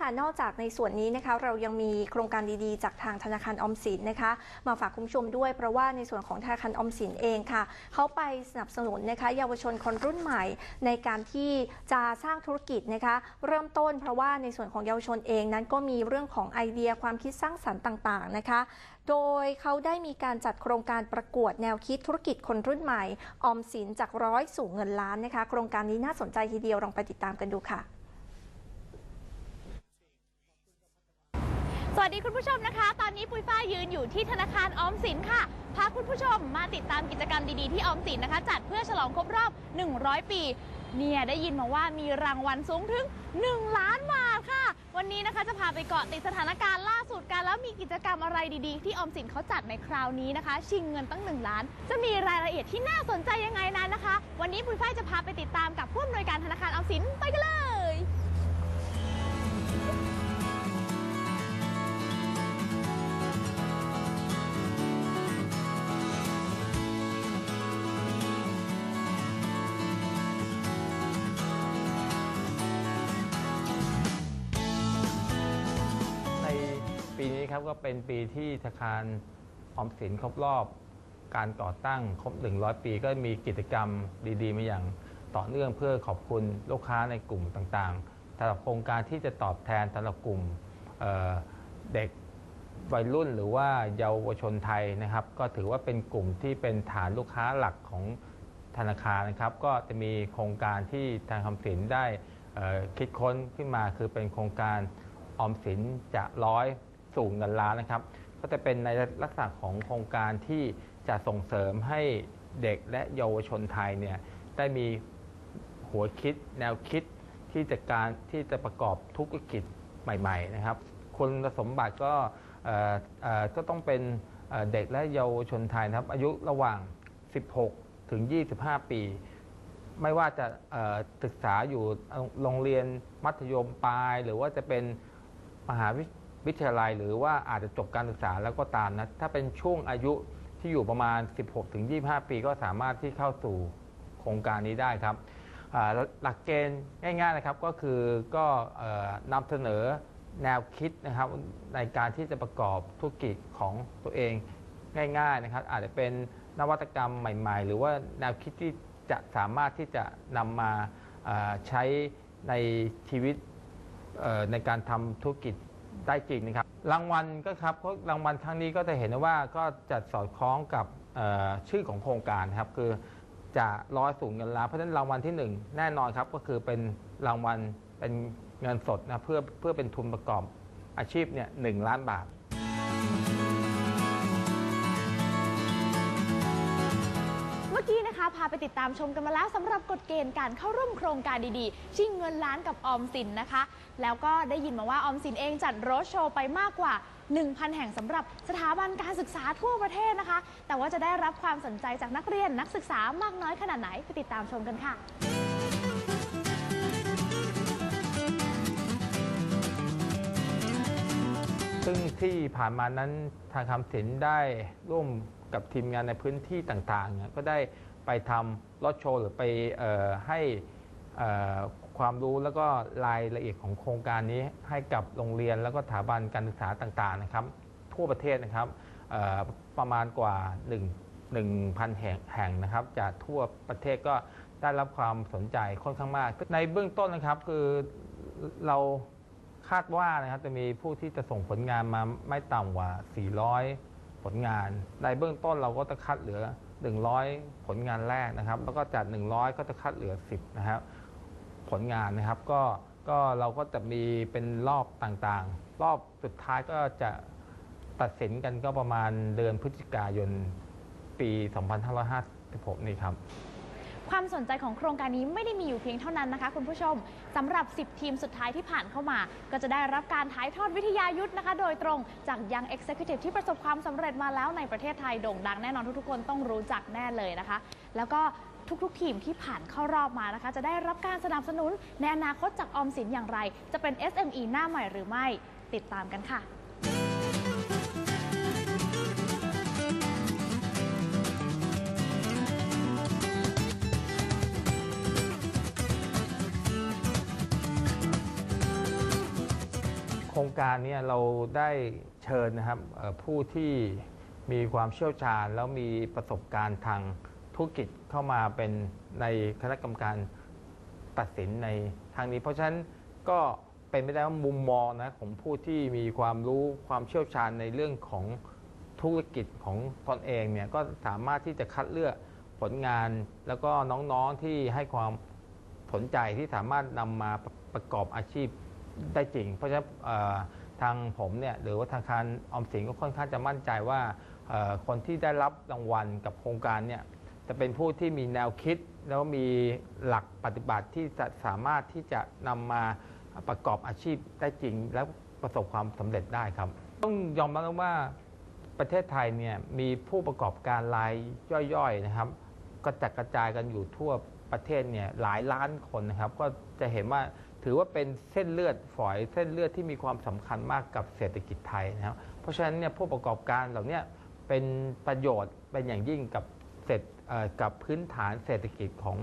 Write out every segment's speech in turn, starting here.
ค่ะนอกจากในส่วนนี้นะคะเรายังมีโครงการดีๆ จากทางธนาคารอมสินนะคะ มาฝากคุณผู้ชมด้วย เพราะว่าในส่วนของธนาคารออมสินเองค่ะเขาไปสนับสนุนนะคะเยาวชนคนรุ่นใหม่ ในการที่จะสร้างธุรกิจนะคะเริ่มต้นเพราะว่าในส่วนของเยาวชนเองนั้นก็มีเรื่องของไอเดียความคิดสร้างสรรค์ต่างๆนะคะโดยเขาได้มีการจัดโครงการประกวดแนวคิดธุรกิจคนรุ่นใหม่ ออมสินจากร้อยสู่เงินล้านนะคะ โครงการนี้น่าสนใจทีเดียวลองไปติดตามกันดูค่ะ สดีคุณผู้ชมนะคะ ตอนนี้ปุ้ยฝ้ายยืนอยู่ที่ธนาคารออมสินค่ะ พาคุณผู้ชมมาติดตามกิจกรรมดีๆที่ออมสินนะคะ จัดเพื่อฉลองครบรอบ 100 ปี เนี่ยได้ยินมาว่ามีรางวัลสูงถึง 1 ล้านบาทค่ะ วันนี้นะคะจะพาไปเกาะติดสถานการณ์ล่าสุดกันแล้วมีกิจกรรมอะไรดีๆ ที่ออมสินเขาจัดในคราวนี้นะคะ ชิงเงินตั้ง 1 ล้าน จะมีรายละเอียดที่น่าสนใจยังไงนั้นนะคะ วันนี้ปุ้ยฝ้ายจะพาไปติดตามกับผู้อำนวยการธนาคารออมสินไปกันเลย ครับก็เป็นปีที่ธนาคารออมสินครบรอบการก่อตั้งครบ 100 ปีก็มีกิจกรรมดีๆ มาอย่างต่อเนื่องเพื่อขอบคุณลูกค้าในกลุ่มต่างๆสำหรับโครงการที่จะตอบแทนสำหรับกลุ่มเเด็กวัยรุ่นหรือว่าเยาวชนไทยนะครับ ก็ถือว่าเป็นกลุ่มที่เป็นฐานลูกค้าหลักของธนาคารนะครับ ก็จะมีโครงการที่ทางคำสินได้คิดค้นขึ้นมาคือเป็นโครงการออมสินจะร้อย สู่เงินล้านนะครับ ก็จะเป็นในลักษณะของโครงการที่จะส่งเสริมให้เด็กและเยาวชนไทยเนี่ยได้มีหัวคิดแนวคิดที่จะการที่จะประกอบธุรกิจใหม่ ๆ นะครับคุณสมบัติก็ก็ต้องเป็นเด็กและเยาวชนไทยนะครับ อายุระหว่าง 16 ถึง 25 ปี ไม่ว่าจะศึกษาอยู่โรงเรียนมัธยมปลาย หรือว่าจะเป็นมหาวิ วิทยาลัย หรือว่าอาจจะจบการศึกษาแล้วก็ตามนะถ้าเป็นช่วงอายุที่อยู่ประมาณ 16ถึง25 ปีก็สามารถที่เข้าสู่โครงการนี้ได้ครับหลักเกณฑ์ง่ายๆนะครับก็คือก็นำเสนอแนวคิดนะครับในการที่จะประกอบธุรกิจของตัวเองง่ายๆนะครับ อาจจะเป็นนวัตกรรมใหม่ ๆ หรือว่าแนวคิดที่จะสามารถที่จะนำมาใช้ในชีวิตในการทำธุรกิจ ได้จริงนะครับ รางวัลก็ครับเพราะรางวัลครั้งนี้ก็จะเห็นได้ว่าก็จะสอดคล้องกับเอ่อชื่อของโครงการนะครับคือจะร้อยสูงเงินล้านเพราะฉะนั้นรางวัลที่หนึ่งแน่นอนครับก็คือเป็นรางวัลเป็นเงินสดนะเพื่อเพื่อเป็นทุนประกอบอาชีพเนี่ยหนึ่งล้านบาท นะคะพาไปติดตามชมกันมาแล้วสำหรับกฎเกณฑ์การเข้าร่วมโครงการดีๆ ชิงเงินล้านกับออมสินนะคะ แล้วก็ได้ยินมาว่าออมสินเองจัดโรดโชว์ไปมากกว่า 1,000 แห่งสำหรับสถาบันการศึกษาทั่วประเทศนะคะ แต่ว่าจะได้รับความสนใจจากนักเรียนนักศึกษามากน้อยขนาดไหนไปติดตามชมกันค่ะซึ่งที่ผ่านมานั้นทางคำศิลป์ได้ร่วมกับทีมงานในพื้นที่ต่างๆ ก็ได้ ไปทำรถโชว์หรือไปเอ่อให้เอ่อความรู้แล้วก็รายละเอียดของโครงการนี้ให้กับโรงเรียนแล้วก็สถาบันการศึกษาต่างๆนะครับ ทั่วประเทศนะครับเอ่อประมาณกว่า 1 1,000 แห่งแห่งนะครับ จากทั่วประเทศก็ได้รับความสนใจค่อนข้างมาก ในเบื้องต้นนะครับคือเราคาดว่านะครับจะมีผู้ที่จะส่งผลงานมาไม่ต่ำกว่า 400 ผลงาน ในเบื้องต้นเราก็จะคัดเหลือ 100 ผลงานแรกนะครับ แล้วก็จาก 100 ก็จะคัดเหลือ 10 นะครับ ผลงานนะครับก็ก็เราก็จะมีเป็นรอบต่างๆ รอบสุดท้ายก็จะตัดสินกันก็ประมาณเดือนพฤศจิกายนปี 2556 นี่ครับ ความสนใจของโครงการนี้ไม่ได้มีอยู่เพียงเท่านั้นนะคะ คุณผู้ชมสำหรับ 10 ทีมสุดท้ายที่ผ่านเข้ามา ก็จะได้รับการถ่ายทอดวิทยายุทธ์นะคะ โดยตรงจากยัง Executive ที่ประสบความสำเร็จมาแล้วในประเทศไทยโด่งดังแน่นอนทุกๆคนต้องรู้จักแน่เลยนะคะ แล้วก็ทุกๆ ทีมที่ผ่านเข้ารอบมานะคะ จะได้รับการสนับสนุนในอนาคตจากออมสินอย่างไร จะเป็น SME หน้าใหม่หรือไม่ติดตามกันค่ะ โครงการนี้เราได้เชิญนะครับผู้ที่มีความเชี่ยวชาญ แล้วมีประสบการณ์ทางธุรกิจเข้ามาเป็นในคณะกรรมการตัดสินในทางนี้ เพราะฉะนั้นก็เป็นไม่ได้ว่ามุมมองนะของผู้ที่มีความรู้ความเชี่ยวชาญในเรื่องของธุรกิจของตนเองเนี่ยก็สามารถที่จะคัดเลือกผลงาน แล้วก็น้องๆที่ให้ความสนใจที่สามารถนำมาประกอบอาชีพ ได้จริง เพราะฉะนั้นทางผมเนี่ยหรือว่าธนาคารออมสินก็ค่อนข้างจะมั่นใจว่าคนที่ได้รับรางวัลกับโครงการเนี่ยจะเป็นผู้ที่มีแนวคิดแล้วมีหลักปฏิบัติที่จะสามารถที่จะนำมาประกอบอาชีพได้จริง และประสบความสำเร็จได้ครับ ต้องยอมรับว่าประเทศไทยเนี่ยมีผู้ประกอบการรายย่อยๆนะครับก็จัดกระจายกันอยู่ทั่วประเทศเนี่ยหลายล้านคนนะครับ ก็จะเห็นว่า ถือว่าเป็นเส้นเลือดฝอยเส้นเลือดที่มีความสำคัญมากกับเศรษฐกิจไทยนะครับเพราะฉะนั้นเนี่ยผู้ประกอบการเหล่านี้เป็นประโยชน์เป็นอย่างยิ่งกับเศรษกับพื้นฐานเศรษฐกิจของ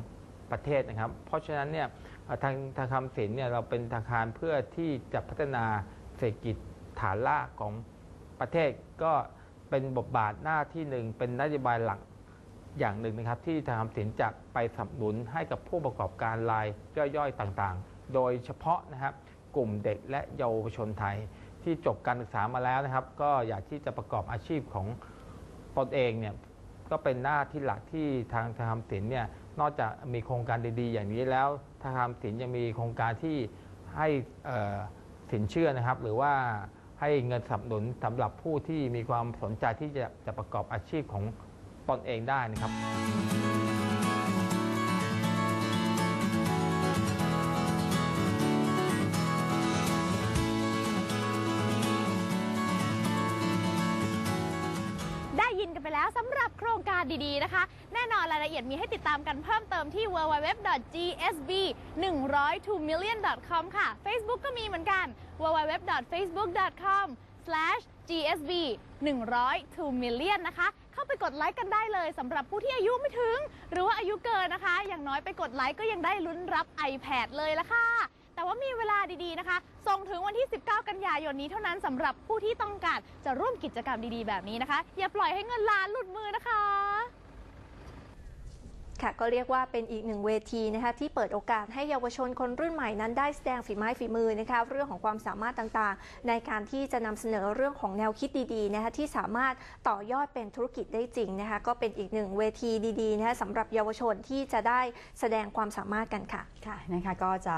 ประเทศนะครับ เพราะฉะนั้นเนี่ยเอ่อทางทางคำสินเนี่ยเราเป็นธนาคารเพื่อที่จะพัฒนาเศรษฐกิจฐานรากของประเทศก็เป็นบทบาทหน้าที่หนึ่งเป็นนโยบายหลักอย่างหนึ่งนะครับ ที่ทางออมสินจะไปสนับสนุนให้กับผู้ประกอบการรายย่อยๆต่างๆ โดยเฉพาะนะครับกลุ่มเด็กและเยาวชนไทย ที่จบการศึกษามาแล้วนะครับ ก็อยากที่จะประกอบอาชีพของตนเองเนี่ยก็เป็นหน้าที่หลักที่ทางทางออมสินเนี่ยนอกจากมีโครงการดี ๆ อย่างนี้แล้วทางออมสินยังมีโครงการที่ให้สินเชื่อนะครับ หรือว่าให้เงินสนับสนุนสำหรับผู้ที่มีความสนใจที่จะจะประกอบอาชีพของตนเองได้นะครับ นกันไปแล้วสำหรับโครงการดีๆนะคะ แน่นอนรายละเอียดมีให้ติดตามกันเพิ่มเติมที่ www.gsb102million.com ค่ะ Facebook ก็มีเหมือนกัน www.facebook.com/gsb 102 million นะคะ เข้าไปกดไลค์กันได้เลยสำหรับผู้ที่อายุไม่ถึง หรือว่าอายุเกินนะคะ อย่างน้อยไปกดไลค์ก็ยังได้ลุ้นรับ iPad เลยละค่ะ แต่ว่ามี ดีๆนะคะ ส่งถึงวันที่ 19 กันยายนนี้เท่านั้นสำหรับผู้ที่ต้องการจะร่วมกิจกรรมดีๆ แบบนี้นะคะ อย่าปล่อยให้เงินล้านหลุดมือนะคะ ค่ะก็เรียกว่าเป็นอีกหนึ่งเวทีนะคะที่เปิดโอกาสให้เยาวชนคนรุ่นใหม่นั้นได้แสดงฝีไม้ฝีมือนะคะเรื่องของความสามารถต่างๆ ในการที่จะนำเสนอเรื่องของแนวคิดดีๆนะคะที่สามารถต่อยอดเป็นธุรกิจได้จริงนะคะก็เป็นอีกหนึ่งเวทีดีๆนะคะสำหรับเยาวชนที่จะได้แสดงความสามารถกันค่ะ ค่ะนะคะก็จะ